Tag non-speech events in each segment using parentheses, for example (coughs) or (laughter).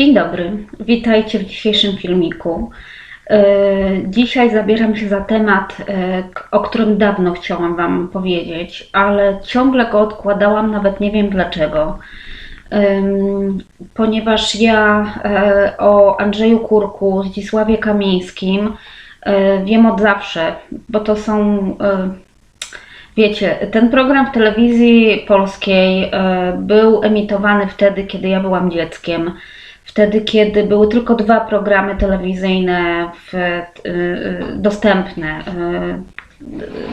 Dzień dobry, witajcie w dzisiejszym filmiku. E, Dzisiaj zabieram się za temat, e, o którym dawno chciałam Wam powiedzieć, ale ciągle go odkładałam, nawet nie wiem dlaczego. Ponieważ ja e, o Andrzeju Kurku, Zdzisławie Kamińskim wiem od zawsze, bo to są Wiecie, ten program w telewizji polskiej był emitowany wtedy, kiedy ja byłam dzieckiem. Wtedy, kiedy były tylko dwa programy telewizyjne w, e, e, dostępne e,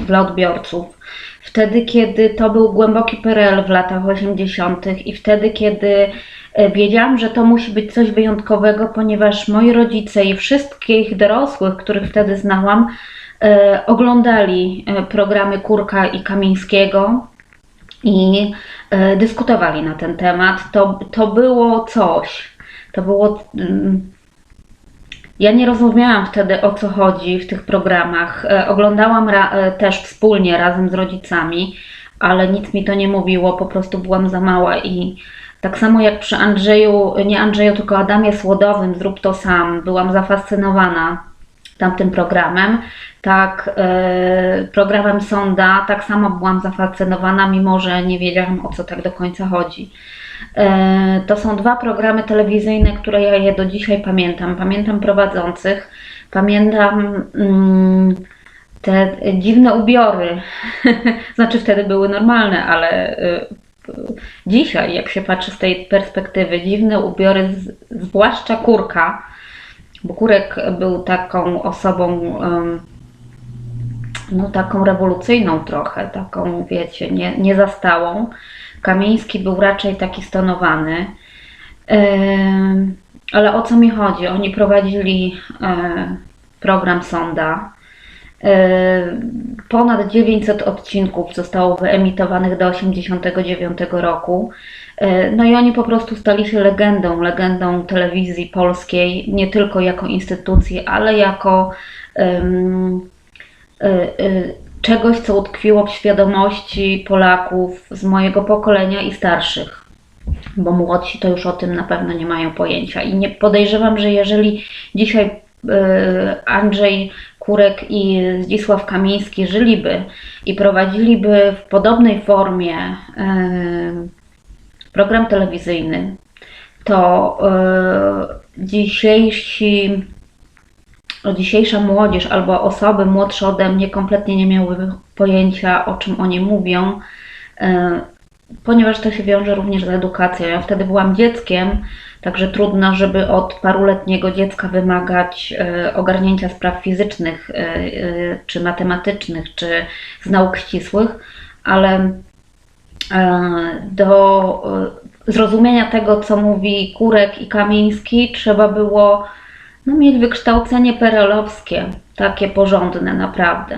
dla odbiorców. Wtedy, kiedy to był głęboki PRL w latach 80. i wtedy, kiedy e, wiedziałam, że to musi być coś wyjątkowego, ponieważ moi rodzice i wszystkich dorosłych, których wtedy znałam, e, oglądali e, programy Kurka i Kamińskiego i dyskutowali na ten temat. To, to było coś. To było. mm, Ja nie rozumiałam wtedy o co chodzi w tych programach. E, Oglądałam e, też wspólnie razem z rodzicami, ale nic mi to nie mówiło, po prostu byłam za mała i tak samo jak przy Andrzeju, nie Andrzeju, tylko Adamie Słodowym, zrób to sam, byłam zafascynowana tamtym programem, tak e, programem Sonda, tak samo byłam zafascynowana, mimo że nie wiedziałam o co tak do końca chodzi. E, To są dwa programy telewizyjne, które ja je do dzisiaj pamiętam. Pamiętam prowadzących, pamiętam mm, te dziwne ubiory. (laughs) Znaczy wtedy były normalne, ale y, dzisiaj, jak się patrzy z tej perspektywy, dziwne ubiory, zwłaszcza kurka, bo kurek był taką osobą, no taką rewolucyjną trochę, taką wiecie, nie, niezastałą. Kamiński był raczej taki stonowany. Ale o co mi chodzi? Oni prowadzili e, program Sonda. Ponad 900 odcinków zostało wyemitowanych do 1989 roku. E, No i oni po prostu stali się legendą, legendą telewizji polskiej, nie tylko jako instytucji, ale jako em, e, e, czegoś, co utkwiło w świadomości Polaków z mojego pokolenia i starszych bo młodsi to już o tym na pewno nie mają pojęcia. I nie podejrzewam, że jeżeli dzisiaj e, Andrzej Kurek i Zdzisław Kamiński żyliby i prowadziliby w podobnej formie e, program telewizyjny, to e, dzisiejsi, dzisiejsza młodzież albo osoby młodsze ode mnie kompletnie nie miałyby pojęcia, o czym oni mówią. E, ponieważ to się wiąże również z edukacją. Ja wtedy byłam dzieckiem, także trudno, żeby od paruletniego dziecka wymagać e, ogarnięcia spraw fizycznych, e, czy matematycznych, czy z nauk ścisłych, ale do zrozumienia tego, co mówi Kurek i Kamiński, trzeba było no, mieć wykształcenie perelowskie, takie porządne naprawdę.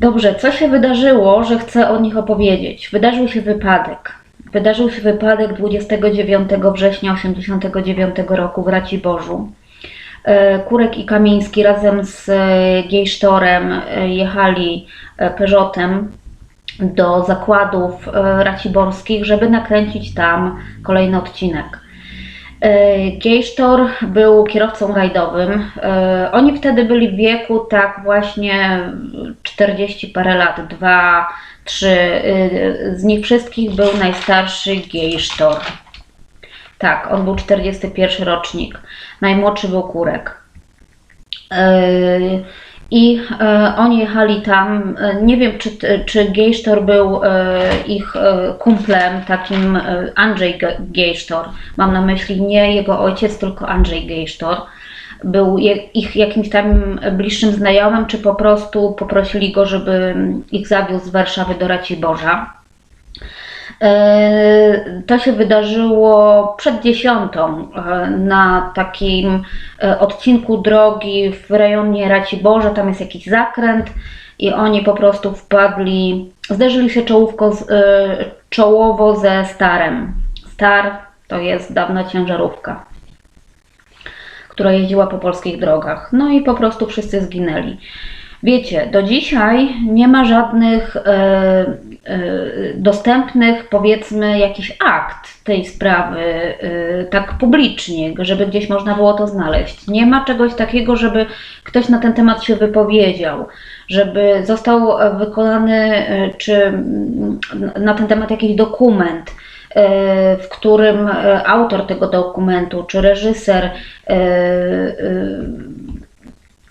Dobrze, co się wydarzyło, że chcę o nich opowiedzieć? Wydarzył się wypadek. Wydarzył się wypadek 29 września 1989 roku w Raciborzu. E, Kurek i Kamiński razem z e, Gejsztorem e, jechali Peugeotem do zakładów raciborskich, żeby nakręcić tam kolejny odcinek. E, Gejsztor był kierowcą rajdowym. E, Oni wtedy byli w wieku tak właśnie 40 parę lat, 2, 3. Z nich wszystkich był najstarszy Gejsztor. Tak, on był 41 rocznik. Najmłodszy był Kurek. I e, oni jechali tam. e, Nie wiem, czy, czy Gejsztor był e, ich kumplem, takim Andrzej Ge- Gejsztor. Mam na myśli nie jego ojciec, tylko Andrzej Gejsztor. Był ich jakimś tam bliższym znajomym, czy po prostu poprosili go, żeby ich zawiózł z Warszawy do Raciborza. E, To się wydarzyło przed dziesiątą e, na takim e, odcinku drogi w rejonie Raciborza. Tam jest jakiś zakręt i oni po prostu wpadli, zderzyli się czołówko czołowo ze Starem. Star to jest dawna ciężarówka, która jeździła po polskich drogach. No i po prostu wszyscy zginęli. Wiecie, do dzisiaj nie ma żadnych dostępnych, powiedzmy, jakiś akt tej sprawy e, tak publicznie, żeby gdzieś można było to znaleźć. Nie ma czegoś takiego, żeby ktoś na ten temat się wypowiedział, żeby został wykonany, e, czy mm, na ten temat jakiś dokument e, w którym e, autor tego dokumentu czy reżyser e, e,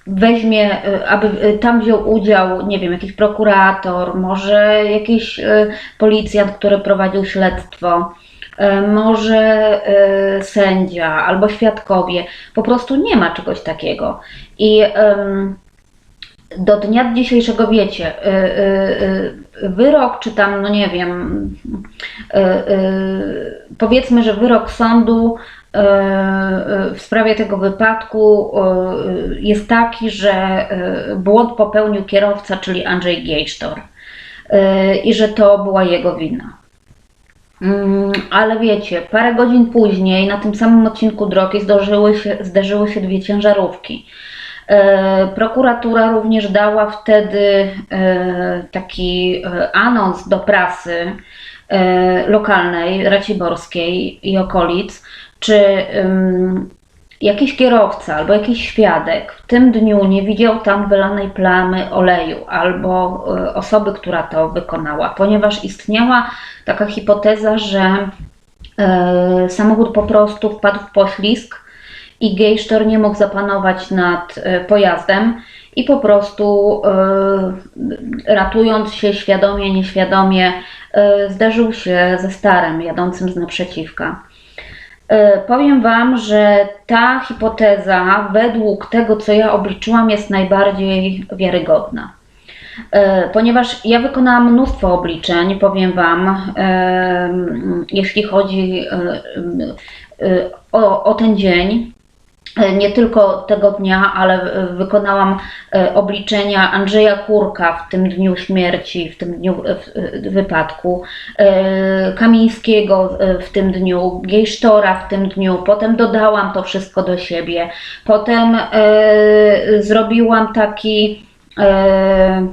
weźmie, y, aby y, tam wziął udział, nie wiem, jakiś prokurator, może jakiś y, policjant, który prowadził śledztwo, może sędzia albo świadkowie. Po prostu nie ma czegoś takiego. I do dnia dzisiejszego wiecie, wyrok, czy tam, no nie wiem, powiedzmy, że wyrok sądu w sprawie tego wypadku y, jest taki, że błąd popełnił kierowca, czyli Andrzej Giejsztor y, i że to była jego wina. Mm, Ale wiecie, parę godzin później na tym samym odcinku drogi zdarzyły się, zderzyły się dwie ciężarówki. E, Prokuratura również dała wtedy e, taki e, anons do prasy e, lokalnej, raciborskiej i okolic, czy ym, jakiś kierowca albo jakiś świadek w tym dniu nie widział tam wylanej plamy oleju albo e, osoby, która to wykonała, ponieważ istniała taka hipoteza, że e, samochód po prostu wpadł w poślizg i gejsztor nie mógł zapanować nad e, pojazdem i po prostu e, ratując się świadomie, nieświadomie e, zderzył się ze starym jadącym z naprzeciwka. E, Powiem Wam, że ta hipoteza według tego, co ja obliczyłam, jest najbardziej wiarygodna. E, Ponieważ ja wykonałam mnóstwo obliczeń, powiem Wam, em, jeśli chodzi e, e, o, o ten dzień, E, nie tylko tego dnia, ale e, wykonałam e, obliczenia Andrzeja Kurka w tym dniu śmierci, w tym dniu e, e, wypadku, e, Kamińskiego e, w tym dniu, Gejsztora w tym dniu, potem dodałam to wszystko do siebie, potem e, zrobiłam taki e,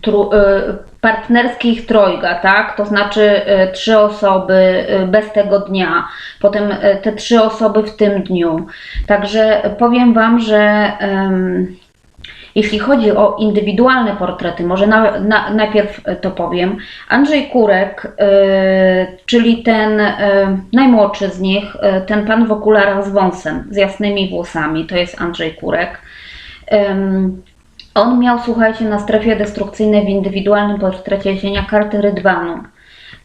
tru, e, partnerskich trojga, tak? To znaczy e, trzy osoby e, bez tego dnia, potem te trzy osoby w tym dniu. Także powiem Wam, że em, jeśli chodzi o indywidualne portrety, może na, na, najpierw to powiem. Andrzej Kurek, e, czyli ten e, najmłodszy z nich, e, ten pan w okularach z wąsem, z jasnymi włosami, to jest Andrzej Kurek. On miał, słuchajcie, na strefie destrukcyjnej w indywidualnym portrecie cienia karty Rydwanu.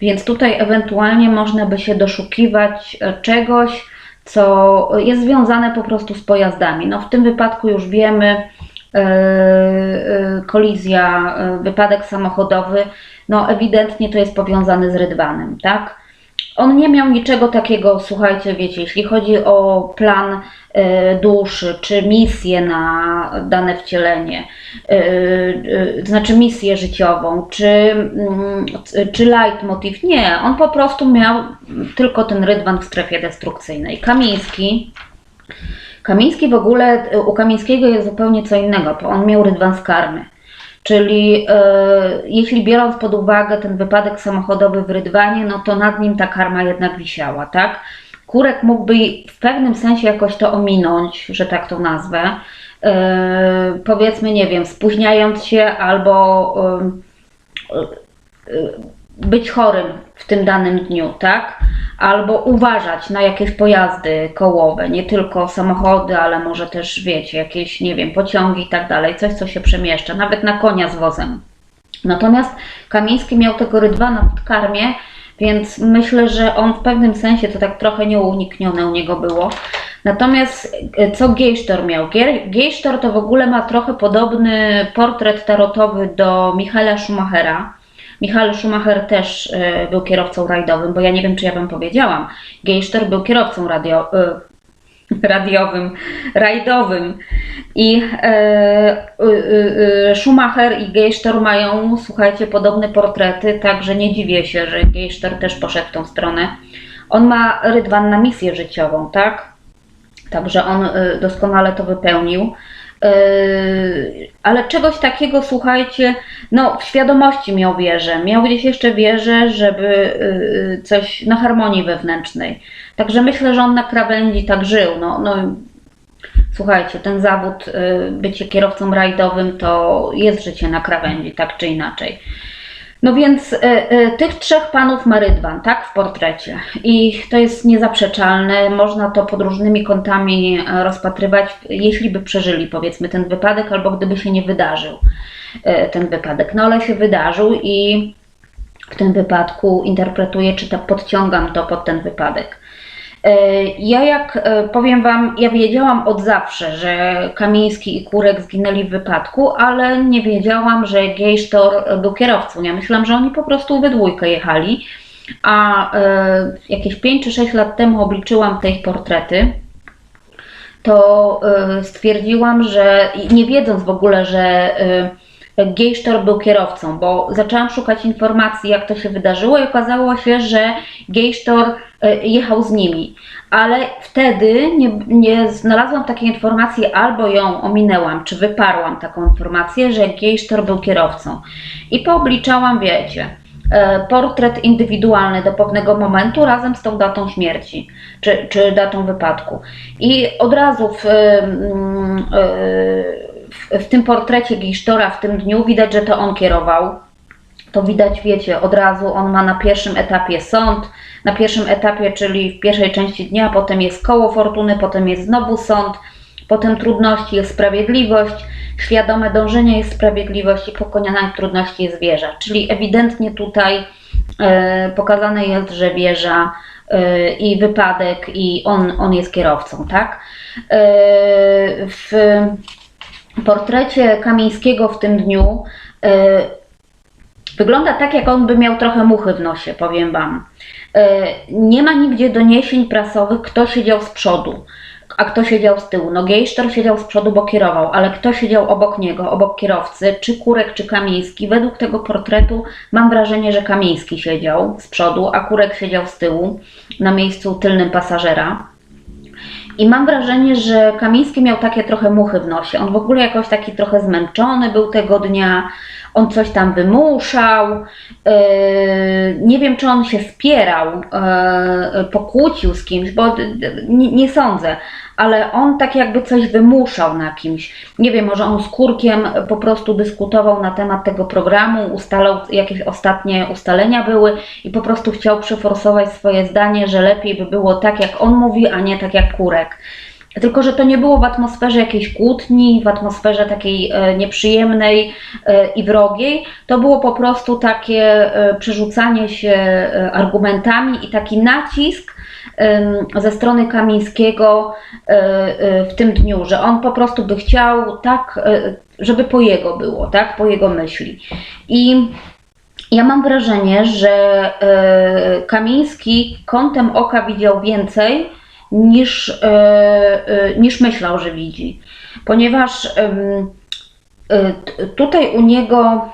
Więc tutaj ewentualnie można by się doszukiwać e, czegoś, co jest związane po prostu z pojazdami. No w tym wypadku już wiemy, e, kolizja, e, wypadek samochodowy, no ewidentnie to jest powiązane z Rydwanem, tak? On nie miał niczego takiego, słuchajcie, wiecie, jeśli chodzi o plan e, duszy, czy misję na dane wcielenie, e, e, znaczy misję życiową, czy, mm, czy leitmotiv. Nie, on po prostu miał tylko ten rydwan w strefie destrukcyjnej. Kamiński, Kamiński w ogóle, u Kamińskiego jest zupełnie co innego, to on miał rydwan z karmy. Czyli e, jeśli biorąc pod uwagę ten wypadek samochodowy w Rydwanie, no to nad nim ta karma jednak wisiała, tak? Kurek mógłby w pewnym sensie jakoś to ominąć, że tak to nazwę. E, powiedzmy, nie wiem, spóźniając się albo e, e, być chorym w tym danym dniu, tak? Albo uważać na jakieś pojazdy kołowe, nie tylko samochody, ale może też, wiecie, jakieś, nie wiem, pociągi i tak dalej, coś, co się przemieszcza, nawet na konia z wozem. Natomiast Kamiński miał tego rydwana w karmie, więc myślę, że on w pewnym sensie to tak trochę nieuniknione u niego było. Natomiast e, co Gejsztor miał? Gejsztor to w ogóle ma trochę podobny portret tarotowy do Michaela Schumachera. Michael Schumacher też e, był kierowcą rajdowym, bo ja nie wiem, czy ja Wam powiedziałam. Gejsztor był kierowcą radio, e, (laughs) radiowym, rajdowym. I e, Schumacher i Geisztor mają, słuchajcie, podobne portrety, także nie dziwię się, że Geisztor też poszedł w tą stronę. On ma rydwan na misję życiową, tak? Także on doskonale to wypełnił. Yy, ale czegoś takiego, słuchajcie, no w świadomości miał wierzę. Miał gdzieś jeszcze wierzę, żeby yy, coś na harmonii wewnętrznej. Także myślę, że on na krawędzi tak żył. No, no, słuchajcie, ten zawód, yy, bycie kierowcą rajdowym, to jest życie na krawędzi, tak czy inaczej. No więc e, e, tych trzech panów ma Rydwan, tak, w portrecie. I to jest niezaprzeczalne. Można to pod różnymi kątami e, rozpatrywać, jeśli by przeżyli, powiedzmy, ten wypadek, albo gdyby się nie wydarzył e, ten wypadek. No ale się wydarzył i w tym wypadku interpretuję, czy to podciągam to pod ten wypadek. E, Ja jak e, powiem Wam, ja wiedziałam od zawsze, że Kamiński i Kurek zginęli w wypadku, ale nie wiedziałam, że Gejsztor był kierowcą. Ja myślałam, że oni po prostu we dwójkę jechali, a e, jakieś 5 czy 6 lat temu obliczyłam te ich portrety to stwierdziłam, że nie wiedząc w ogóle, że Gejsztor był kierowcą, bo zaczęłam szukać informacji, jak to się wydarzyło i okazało się, że Gejsztor y, jechał z nimi. Ale wtedy nie, nie znalazłam takiej informacji, albo ją ominęłam, czy wyparłam taką informację, że Gejsztor był kierowcą. I poobliczałam, wiecie, e, portret indywidualny do pewnego momentu razem z tą datą śmierci, czy, czy datą wypadku. I od razu w, e, w, tym portrecie Gisztora w tym dniu widać, że to on kierował. To widać, wiecie, od razu on ma na pierwszym etapie sąd, na pierwszym etapie, czyli w pierwszej części dnia, potem jest koło fortuny, potem jest znowu sąd, potem trudności jest sprawiedliwość, świadome dążenie jest sprawiedliwość i pokonana trudności jest wieża. Czyli ewidentnie tutaj e, pokazane jest, że wieża e, i wypadek i on, on jest kierowcą, tak? E, w portrecie Kamińskiego w tym dniu e, wygląda tak, jak on by miał trochę muchy w nosie, powiem Wam. E, Nie ma nigdzie doniesień prasowych, kto siedział z przodu, a kto siedział z tyłu. No Gejsztor siedział z przodu, bo kierował, ale kto siedział obok niego, obok kierowcy, czy Kurek, czy Kamiński. Według tego portretu mam wrażenie, że Kamiński siedział z przodu, a Kurek siedział z tyłu, na miejscu tylnym pasażera. I mam wrażenie, że Kamiński miał takie trochę muchy w nosie. On w ogóle jakoś taki trochę zmęczony był tego dnia. On coś tam wymuszał. Yy, nie wiem, czy on się spierał, yy, pokłócił z kimś, bo nie sądzę. Ale on tak jakby coś wymuszał na kimś. Nie wiem, może on z Kurkiem po prostu dyskutował na temat tego programu, ustalał jakieś ostatnie ustalenia były i po prostu chciał przeforsować swoje zdanie, że lepiej by było tak, jak on mówi, a nie tak jak Kurek. Tylko, że to nie było w atmosferze jakiejś kłótni, w atmosferze takiej e, nieprzyjemnej e, i wrogiej. To było po prostu takie e, przerzucanie się argumentami i taki nacisk ze strony Kamińskiego e, e, w tym dniu, że on po prostu by chciał tak, e, żeby po jego było, tak, po jego myśli. I ja mam wrażenie, że Kamiński kątem oka widział więcej niż, niż myślał, że widzi. Ponieważ tutaj u niego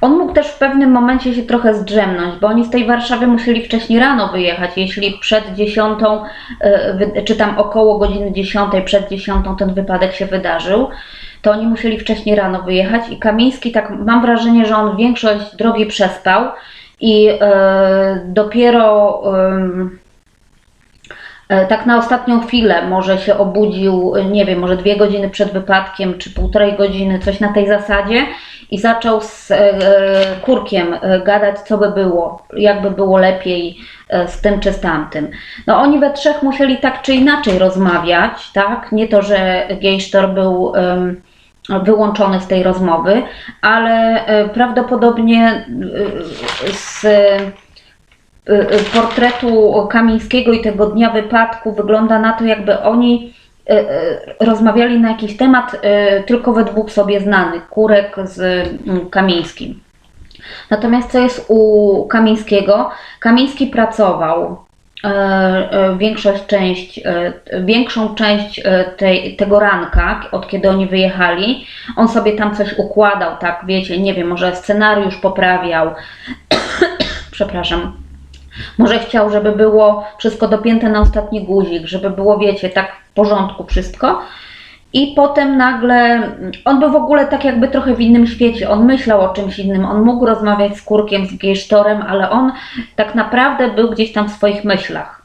on mógł też w pewnym momencie się trochę zdrzemnąć, bo oni z tej Warszawy musieli wcześniej rano wyjechać. Jeśli przed dziesiątą, e, czy tam około godziny dziesiątej, przed dziesiątą ten wypadek się wydarzył, to oni musieli wcześniej rano wyjechać i Kamiński, tak mam wrażenie, że on większość drogi przespał i e, dopiero e, tak na ostatnią chwilę może się obudził, nie wiem, może dwie godziny przed wypadkiem, czy półtorej godziny, coś na tej zasadzie i zaczął z e, Kurkiem e, gadać, co by było, jakby było lepiej e, z tym czy z tamtym. No oni we trzech musieli tak czy inaczej rozmawiać, tak? Nie to, że Gejsztor był wyłączony z tej rozmowy, ale e, prawdopodobnie e, z portretu Kamińskiego i tego dnia wypadku wygląda na to, jakby oni rozmawiali na jakiś temat y, tylko we dwóch sobie znanych, Kurek z mm, Kamińskim. Natomiast co jest u Kamińskiego? Kamiński pracował e, e, większość część, e, większą część e, tej, tego ranka, od kiedy oni wyjechali. On sobie tam coś układał, tak wiecie, nie wiem, może scenariusz poprawiał. (coughs) Przepraszam. Może chciał, żeby było wszystko dopięte na ostatni guzik, żeby było, wiecie, tak w porządku wszystko. I potem nagle, on był w ogóle tak jakby trochę w innym świecie, on myślał o czymś innym, on mógł rozmawiać z Kurkiem, z Gejsztorem, ale on tak naprawdę był gdzieś tam w swoich myślach.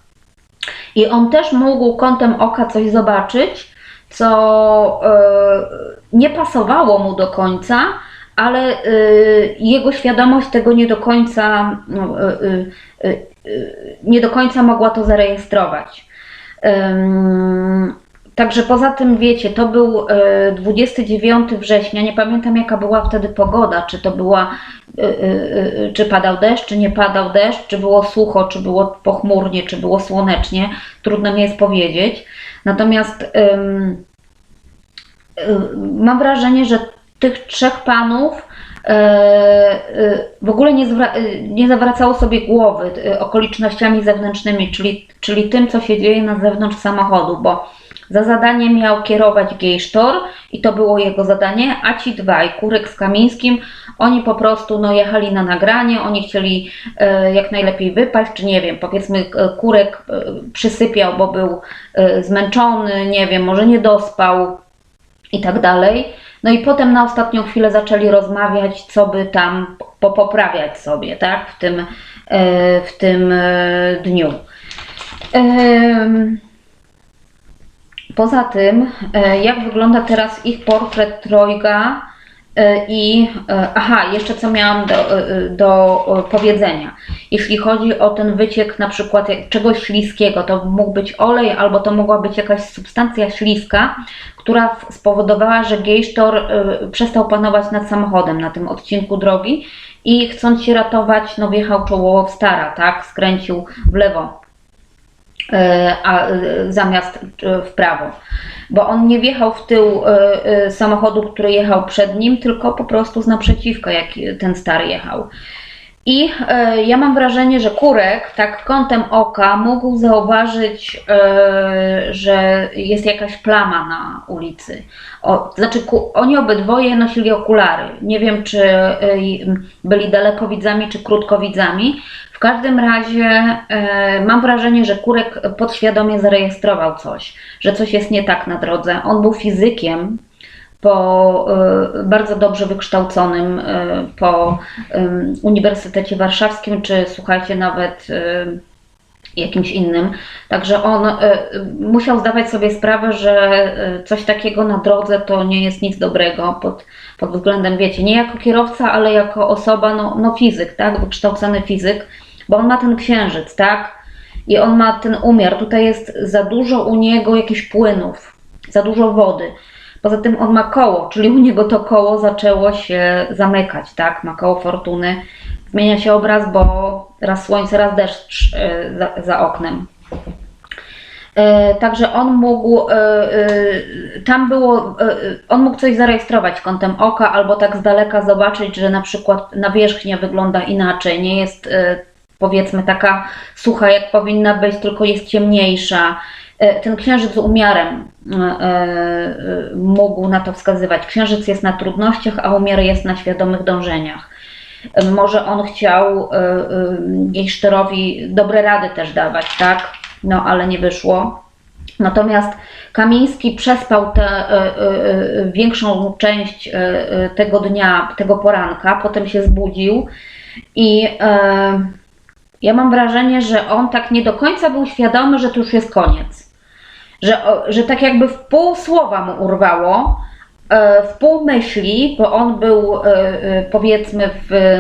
I on też mógł kątem oka coś zobaczyć, co e, nie pasowało mu do końca, ale e, jego świadomość tego nie do końca, no, e, e, nie do końca mogła to zarejestrować. Także poza tym wiecie, to był e, 29 września, nie pamiętam jaka była wtedy pogoda, czy to była, czy padał deszcz, czy nie padał deszcz, czy było sucho, czy było pochmurnie, czy było słonecznie, trudno mi jest powiedzieć. Natomiast y, mam wrażenie, że tych trzech panów e, e, w ogóle nie, e, nie zawracało sobie głowy okolicznościami zewnętrznymi, czyli, czyli tym, co się dzieje na zewnątrz samochodu, bo za zadanie miał kierować Gejsztor i to było jego zadanie, a ci dwaj, Kurek z Kamińskim, oni po prostu no, jechali na nagranie, oni chcieli e, jak najlepiej wypaść, czy nie wiem, powiedzmy Kurek e, przysypiał, bo był e, zmęczony, nie wiem, może nie dospał i tak dalej. No i potem na ostatnią chwilę zaczęli rozmawiać, co by tam po- poprawiać sobie, tak, w tym, e, w tym e, dniu. Poza tym, e, jak wygląda teraz ich portret trojga i e, aha, jeszcze co miałam do, e, do e, powiedzenia. Jeśli chodzi o ten wyciek na przykład czegoś śliskiego, to mógł być olej albo to mogła być jakaś substancja śliska, która spowodowała, że Gejsztor e, przestał panować nad samochodem na tym odcinku drogi i chcąc się ratować, no wjechał czołowo w stara, tak, skręcił w lewo e, a, e, zamiast e, w prawo. Bo on nie wjechał w tył e, e, samochodu, który jechał przed nim, tylko po prostu z naprzeciwka, jak ten stary jechał. I e, ja mam wrażenie, że Kurek tak kątem oka mógł zauważyć, e, że jest jakaś plama na ulicy. O, znaczy, oni obydwoje nosili okulary. Nie wiem, czy e, byli dalekowidzami, czy krótkowidzami. Każdym razie e, mam wrażenie, że Kurek podświadomie zarejestrował coś, że coś jest nie tak na drodze. On był fizykiem, po e, bardzo dobrze wykształconym e, po Uniwersytecie Warszawskim, czy słuchajcie, nawet jakimś innym. Także on musiał zdawać sobie sprawę, że coś takiego na drodze to nie jest nic dobrego pod, pod względem, wiecie, nie jako kierowca, ale jako osoba, no, no fizyk, tak, wykształcony fizyk, bo on ma ten księżyc, tak, i on ma ten umiar. Tutaj jest za dużo u niego jakichś płynów, za dużo wody. Poza tym on ma koło, czyli u niego to koło zaczęło się zamykać, tak? Ma koło fortuny. Zmienia się obraz, bo raz słońce, raz deszcz e, za, za oknem. E, Także on mógł, e, tam było, on mógł coś zarejestrować kątem oka, albo tak z daleka zobaczyć, że na przykład nawierzchnia wygląda inaczej, nie jest powiedzmy taka sucha jak powinna być, tylko jest ciemniejsza. E, Ten księżyc z umiarem e, e, mógł na to wskazywać. Księżyc jest na trudnościach, a umiar jest na świadomych dążeniach. Może on chciał Gejsztorowi dobre rady też dawać, tak? No ale nie wyszło. Natomiast Kamiński przespał tę większą część tego dnia, tego poranka, potem się zbudził i e, ja mam wrażenie, że on tak nie do końca był świadomy, że to już jest koniec. Że, że tak jakby w pół słowa mu urwało, e, w pół myśli, bo on był e, e, powiedzmy w.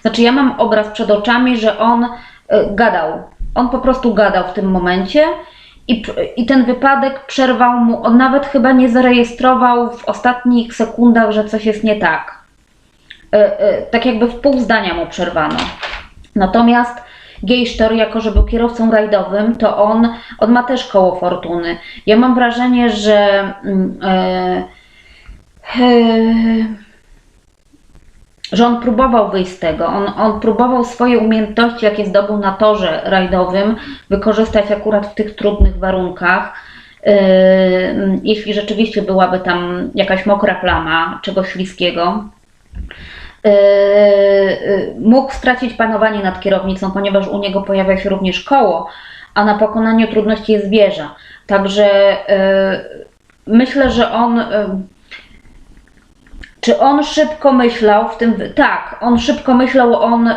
Znaczy, ja mam obraz przed oczami, że on gadał. On po prostu gadał w tym momencie. I, I ten wypadek przerwał mu, on nawet chyba nie zarejestrował w ostatnich sekundach, że coś jest nie tak. Tak jakby w pół zdania mu przerwano. Natomiast Gejsztor, jako że był kierowcą rajdowym, to on, on ma też koło fortuny. Ja mam wrażenie, że mm, e, e, że on próbował wyjść z tego. On, on próbował swoje umiejętności, jakie zdobył na torze rajdowym, wykorzystać akurat w tych trudnych warunkach. E, Jeśli rzeczywiście byłaby tam jakaś mokra plama, czegoś śliskiego, Yy, yy, mógł stracić panowanie nad kierownicą, ponieważ u niego pojawia się również koło, a na pokonaniu trudności jest wieża. Także yy, myślę, że on. Czy on szybko myślał w tym. Tak, on szybko myślał, on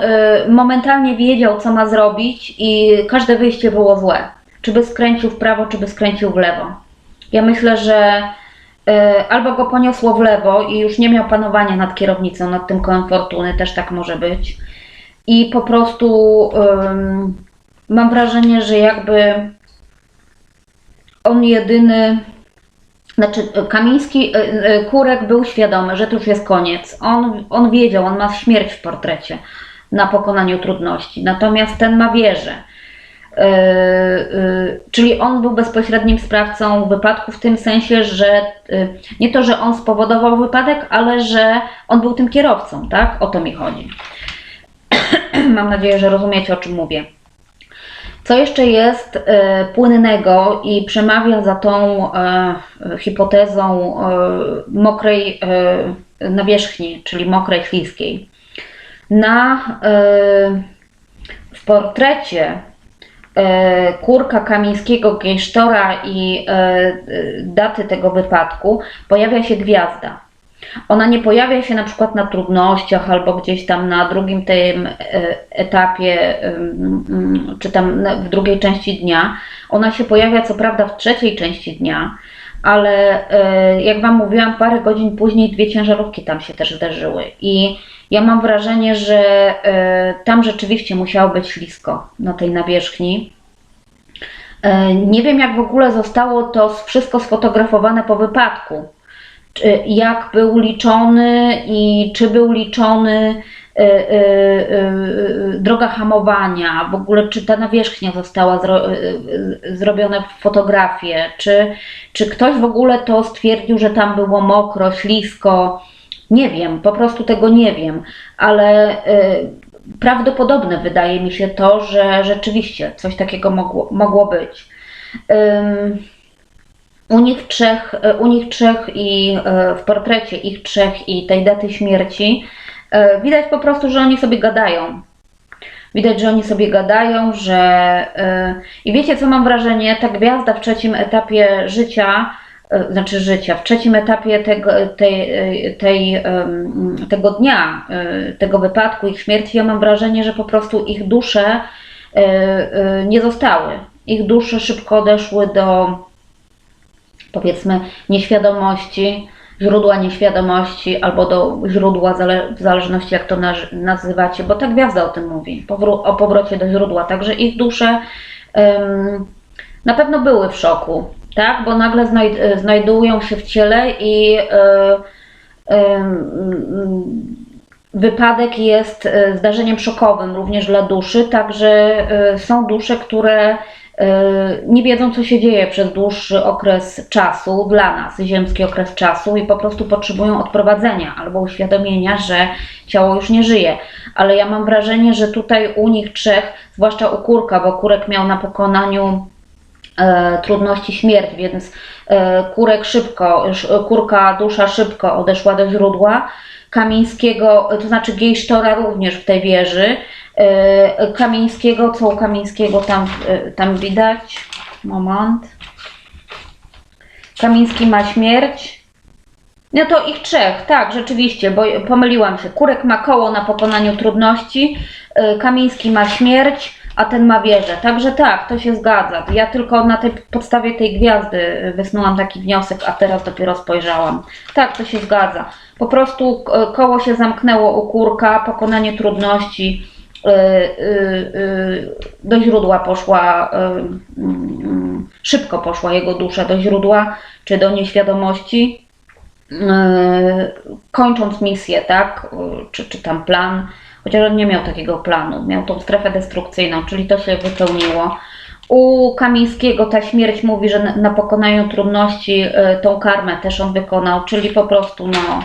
momentalnie wiedział, co ma zrobić, i każde wyjście było złe. Czy by skręcił w prawo, czy by skręcił w lewo. Ja myślę, że albo go poniosło w lewo i już nie miał panowania nad kierownicą, nad tym kołem fortuny, też tak może być. I po prostu ym, mam wrażenie, że jakby on jedyny, znaczy Kamiński, y, y, Kurek był świadomy, że to już jest koniec. On, on wiedział, on ma śmierć w portrecie na pokonaniu trudności, natomiast ten ma wieżę. Yy, yy, czyli on był bezpośrednim sprawcą wypadku w tym sensie, że yy, nie to, że on spowodował wypadek, ale że on był tym kierowcą, tak? O to mi chodzi. (clears throat) Mam nadzieję, że rozumiecie o czym mówię. Co jeszcze jest e, płynnego i przemawia za tą e, hipotezą e, mokrej e, nawierzchni, czyli mokrej, śliskiej. Na, e, w portrecie e, Kurka Kamińskiego, Gejsztora i e, e, daty tego wypadku pojawia się gwiazda. Ona nie pojawia się na przykład na trudnościach albo gdzieś tam na drugim tym e, etapie, czy tam w drugiej części dnia. Ona się pojawia co prawda w trzeciej części dnia, ale e, jak Wam mówiłam, parę godzin później dwie ciężarówki tam się też zderzyły. I ja mam wrażenie, że e, tam rzeczywiście musiało być ślisko na tej nawierzchni. E, Nie wiem, jak w ogóle zostało to wszystko sfotografowane po wypadku jak był liczony i czy był liczony droga hamowania, w ogóle czy ta nawierzchnia została zro, y, y, zrobione fotografie, czy, czy ktoś w ogóle to stwierdził, że tam było mokro, ślisko. Nie wiem, po prostu tego nie wiem, ale y, prawdopodobne wydaje mi się to, że rzeczywiście coś takiego mogło, mogło być. U nich trzech, u nich trzech i w portrecie ich trzech i tej daty śmierci widać po prostu, że oni sobie gadają. Widać, że oni sobie gadają, że. e, I wiecie, co mam wrażenie? Ta gwiazda w trzecim etapie życia, e, znaczy życia, w trzecim etapie tego, tej, e, tej, tego dnia, e, tego wypadku, ich śmierci, ja mam wrażenie, że po prostu ich dusze e, e, nie zostały. Ich dusze szybko odeszły do powiedzmy nieświadomości, źródła nieświadomości albo do źródła, w zależności jak to nazywacie, bo ta gwiazda o tym mówi, o powrocie do źródła. Także ich dusze na pewno były w szoku, tak? Bo nagle znaj- znajdują się w ciele i e, em, wypadek jest e, zdarzeniem szokowym również dla duszy, także e, są dusze, które nie wiedzą, co się dzieje przez dłuższy okres czasu, dla nas, ziemski okres czasu, i po prostu potrzebują odprowadzenia albo uświadomienia, że ciało już nie żyje. Ale ja mam wrażenie, że tutaj u nich trzech, zwłaszcza u Kurka, bo Kurek miał na pokonaniu e, trudności śmierć, więc e, Kurek szybko, sz- Kurka dusza szybko odeszła do źródła. Kamińskiego, to znaczy Gejsztora również w tej wieży. E, Kamińskiego, co u Kamińskiego tam, e, tam widać? Moment. Kamiński ma śmierć. No to ich trzech, tak, rzeczywiście, bo pomyliłam się. Kurek ma koło na pokonaniu trudności, y, Kamiński ma śmierć, a ten ma wieżę. Także tak, to się zgadza. Ja tylko na tej podstawie tej gwiazdy wysnułam taki wniosek, a teraz dopiero spojrzałam. Tak, to się zgadza. Po prostu koło się zamknęło u kurka, pokonanie trudności. Y, y, y, Do źródła poszła, szybko poszła jego dusza do źródła, czy do nieświadomości kończąc misję, tak, czy, czy tam plan, chociaż on nie miał takiego planu, miał tą strefę destrukcyjną, czyli to się wypełniło. U Kamińskiego ta śmierć mówi, że na, na pokonaniu trudności tą karmę też on wykonał, czyli po prostu no,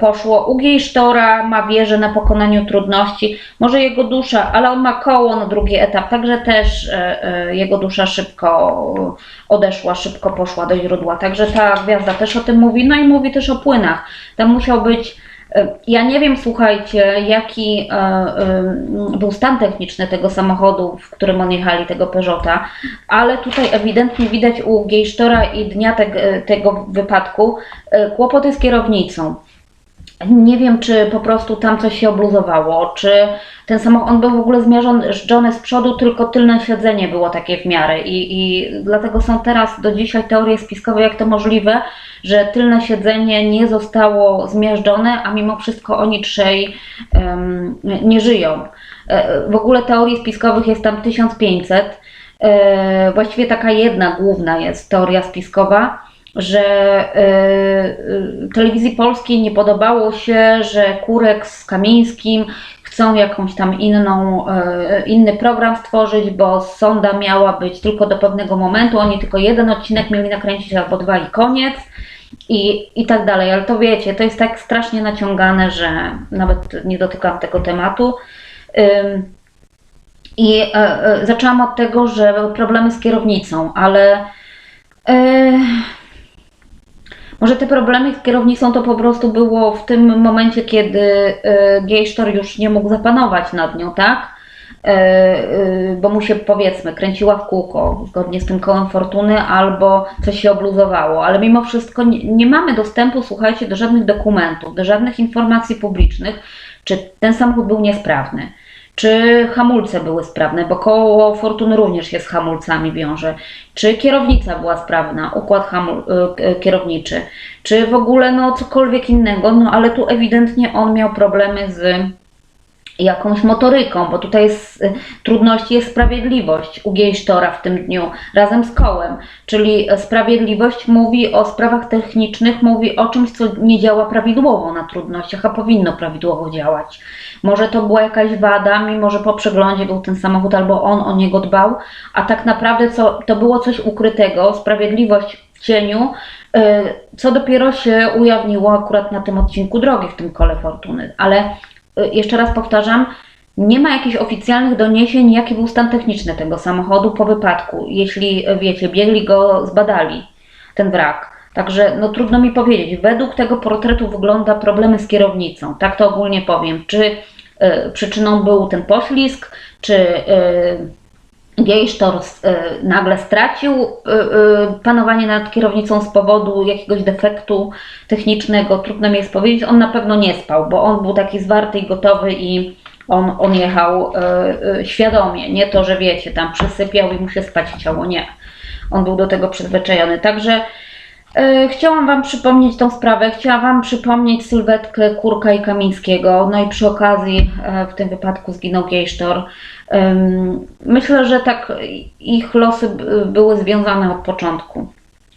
poszło. U Gejsztora ma wieżę na pokonaniu trudności, może jego dusza, ale on ma koło na drugi etap, także też yy, yy, jego dusza szybko odeszła, szybko poszła do źródła. Także ta gwiazda też o tym mówi, no i mówi też o płynach. Tam musiał być E, Ja nie wiem, słuchajcie, jaki e, e, był stan techniczny tego samochodu, w którym on jechali, tego Peugeota, ale tutaj ewidentnie widać u Gejsztora i dnia teg- tego wypadku e, kłopoty z kierownicą. Nie wiem, czy po prostu tam coś się obluzowało, czy ten samochód, on był w ogóle zmierzony z przodu, tylko tylne siedzenie było takie w miarę i, i dlatego są teraz do dzisiaj teorie spiskowe, jak to możliwe, że tylne siedzenie nie zostało zmiażdżone, a mimo wszystko oni trzej em, nie żyją. E, W ogóle teorii spiskowych jest tam 1500. E, Właściwie taka jedna główna jest teoria spiskowa, że e, telewizji polskiej nie podobało się, że Kurek z Kamińskim chcą jakąś tam inną, e, inny program stworzyć, bo sonda miała być tylko do pewnego momentu, oni tylko jeden odcinek mieli nakręcić albo dwa i koniec i, i tak dalej, ale to wiecie, to jest tak strasznie naciągane, że nawet nie dotykam tego tematu. Ym, I e, zaczęłam od tego, że problemy z kierownicą, ale e, może te problemy z kierownicą to po prostu było w tym momencie, kiedy e, Gejsztor już nie mógł zapanować nad nią, tak? E, e, bo mu się powiedzmy kręciła w kółko zgodnie z tym kołem fortuny albo coś się obluzowało, ale mimo wszystko nie, nie mamy dostępu, słuchajcie, do żadnych dokumentów, do żadnych informacji publicznych, czy ten samochód był niesprawny, czy hamulce były sprawne, bo koło fortuny również się z hamulcami wiąże, czy kierownica była sprawna, układ hamul, y, kierowniczy, czy w ogóle no cokolwiek innego, no ale tu ewidentnie on miał problemy z jakąś motoryką, bo tutaj jest, y, trudności jest sprawiedliwość u Gejsztora w tym dniu razem z kołem, czyli e, sprawiedliwość mówi o sprawach technicznych, mówi o czymś, co nie działa prawidłowo na trudnościach, a powinno prawidłowo działać. Może to była jakaś wada, mimo że po przeglądzie był ten samochód albo on o niego dbał, a tak naprawdę co, to było coś ukrytego, sprawiedliwość w cieniu, y, co dopiero się ujawniło akurat na tym odcinku drogi w tym kole fortuny, ale jeszcze raz powtarzam, nie ma jakichś oficjalnych doniesień, jaki był stan techniczny tego samochodu po wypadku. Jeśli y, wiecie, biegli go, zbadali ten wrak. Także no, trudno mi powiedzieć. Według tego portretu wygląda problemy z kierownicą. Tak to ogólnie powiem. Czy y, przyczyną był ten poślizg, czy y, Gejsztor y, nagle stracił y, y, panowanie nad kierownicą z powodu jakiegoś defektu technicznego, trudno mi jest powiedzieć. On na pewno nie spał, bo on był taki zwarty i gotowy i on, on jechał świadomie. Nie to, że wiecie, tam przysypiał i mu się spać chciało, nie. On był do tego przyzwyczajony. Także chciałam Wam przypomnieć tą sprawę. Chciałam Wam przypomnieć sylwetkę Kurka i Kamińskiego. No i przy okazji e, w tym wypadku zginął Gejsztor. Myślę, że tak ich losy były związane od początku.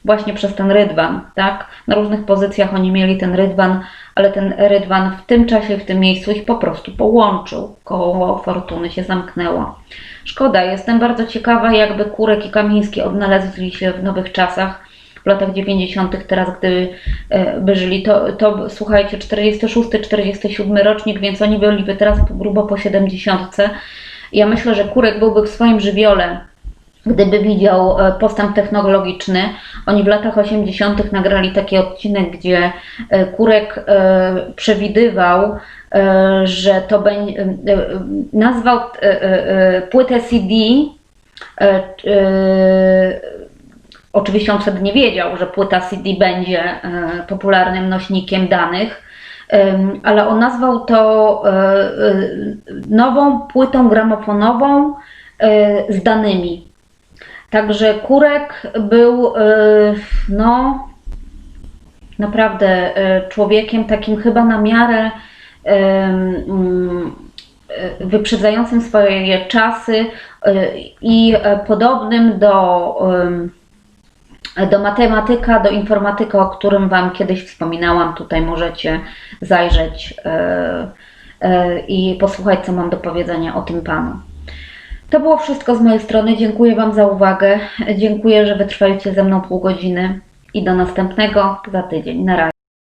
Właśnie przez ten rydwan, tak? Na różnych pozycjach oni mieli ten rydwan, ale ten rydwan w tym czasie, w tym miejscu ich po prostu połączył. Koło fortuny się zamknęło. Szkoda, jestem bardzo ciekawa, jakby Kurek i Kamiński odnaleźli się w nowych czasach, w latach 90., teraz gdy e, żyli. To, to słuchajcie, 46, 47 rocznik, więc oni byliby teraz grubo po 70. Ja myślę, że Kurek byłby w swoim żywiole, gdyby widział e, postęp technologiczny. Oni w latach 80. nagrali taki odcinek, gdzie e, Kurek przewidywał, że to będzie. Nazwał płytę CD. Oczywiście on wtedy nie wiedział, że płyta CD będzie e, popularnym nośnikiem danych, ale on nazwał to e, e, nową płytą gramofonową z danymi. Także Kurek był no naprawdę człowiekiem takim chyba na miarę wyprzedzającym swoje czasy i podobnym do do matematyka, do informatyka, o którym Wam kiedyś wspominałam. Tutaj możecie zajrzeć e, e, i posłuchać, co mam do powiedzenia o tym panu. To było wszystko z mojej strony. Dziękuję Wam za uwagę. Dziękuję, że wytrwaliście ze mną pół godziny i do następnego za tydzień. Na razie.